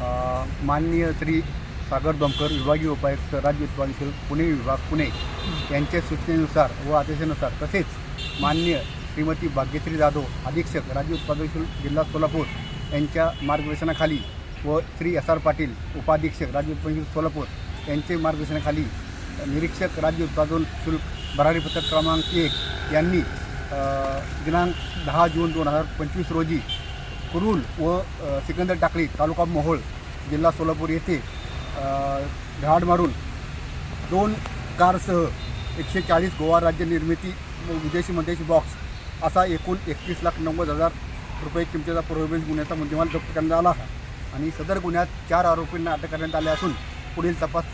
माननीय श्री सागर दमकर विभागीय उपायुक्त राज्य उत्पादन शुल्क पुणे विभाग पुणे यांच्या सूचनेनुसार व आदेशानुसार तसेच माननीय श्रीमती भाग्यश्री जाधव अधीक्षक राज्य उत्पादन शुल्क जिल्हा सोलापूर यांच्या मार्गदर्शनाखाली व श्री एस आर पाटील उपाधीक्षक राज्य उत्पादनशील सोलापूर यांचे मार्गदर्शनाखाली निरीक्षक राज्य उत्पादन शुल्क भरारी पत्रक क्रमांक एक यांनी दिनांक दहा जून दोन हजार पंचवीस रोजी कुरुल व सिकंदर टाकळी तालुका मोहोळ जिल्हा सोलापूर येथे धाड मारून दोन कारसह एकशे चाळीस गोवा राज्य निर्मिती विदेशी मध्येशी बॉक्स असा एकूण एकतीस लाख नव्वद हजार रुपये किमतीचा पुरवठा गुन्ह्याचा मुद्देमाल जप्त करण्यात आला आणि सदर गुन्ह्यात चार आरोपींना अटक करण्यात आले असून पुढील तपास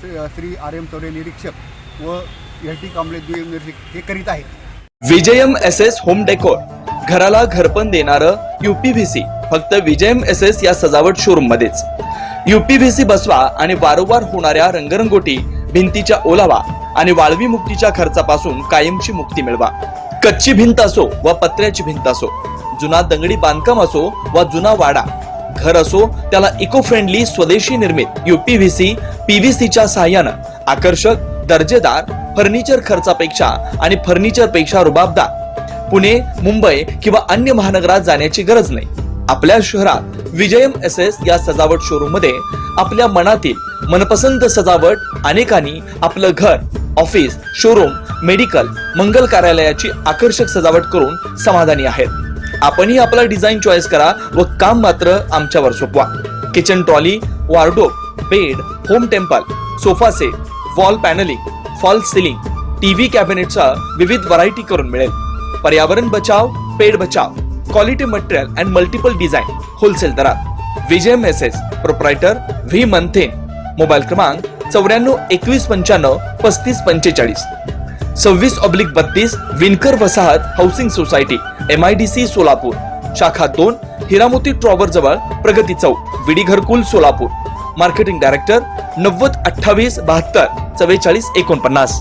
श्री- श्री आर एम चौरे निरीक्षक व एस डी कांबळे दुय्यम निरीक्षक हे करीत आहेत. Vijayam S S home decor घराला घरपण देणारं युपीव्हीसी फक्त विजयम एस एस या सजावट शोरूम मध्येच युपीव्हीसी बसवा आणि वारंवार होणाऱ्या रंगरंगोटी भिंतीच्या ओलावा आणि वाळवी मुक्तीच्या खर्चापासून कायमची मुक्ती मिळवा. कच्ची भिंत असो व पत्र्याची भिंत असो जुना दंगडी बांधकाम असो वा जुना वाडा घर असो त्याला इको फ्रेंडली स्वदेशी निर्मित युपीव्हीसी पीव्हीसीच्या सहाय्यानं आकर्षक दर्जेदार फर्निचर खर्चापेक्षा आणि फर्निचरपेक्षा रुबाबदार. पुणे मुंबई किंवा अन्य महानगरात जाण्याची गरज नाही. आपल्या शहरात विजयम एस एस या सजावट शोरूममध्ये आपल्या मनातील मनपसंत सजावट अनेकांनी आपलं घर ऑफिस शोरूम मेडिकल मंगल कार्यालयाची आकर्षक सजावट करून समाधानी आहेत. आपणही आपला डिझाईन चॉईस करा व काम मात्र आमच्यावर सोपवा. Kitchen trolley wardrobe bed home temple sofa set wall panelling fall ceiling TV कॅबिनेटचा विविध व्हरायटी करून मिळेल. पर्यावरण बचाव पेड बचाव quality material and multiple design wholesale दरात. विजय मेसेज प्रोप्रायटर व्ही मंथेन मोबाईल क्रमांक चौऱ्याण्णव एकवीस पंच्याण्णव पस्तीस पंचेचाळीस. सव्वीस ऑब्लिक बत्तीस विनकर वसाहत housing society M I D C Solapur. शाखा दोन हिरामोती ट्रॉवर जवळ प्रगती चौक विडी घरकुल सोलापूर. मार्केटिंग डायरेक्टर नव्वद अठ्ठावीस बहात्तर चव्वेचाळीस एकोणपन्नास.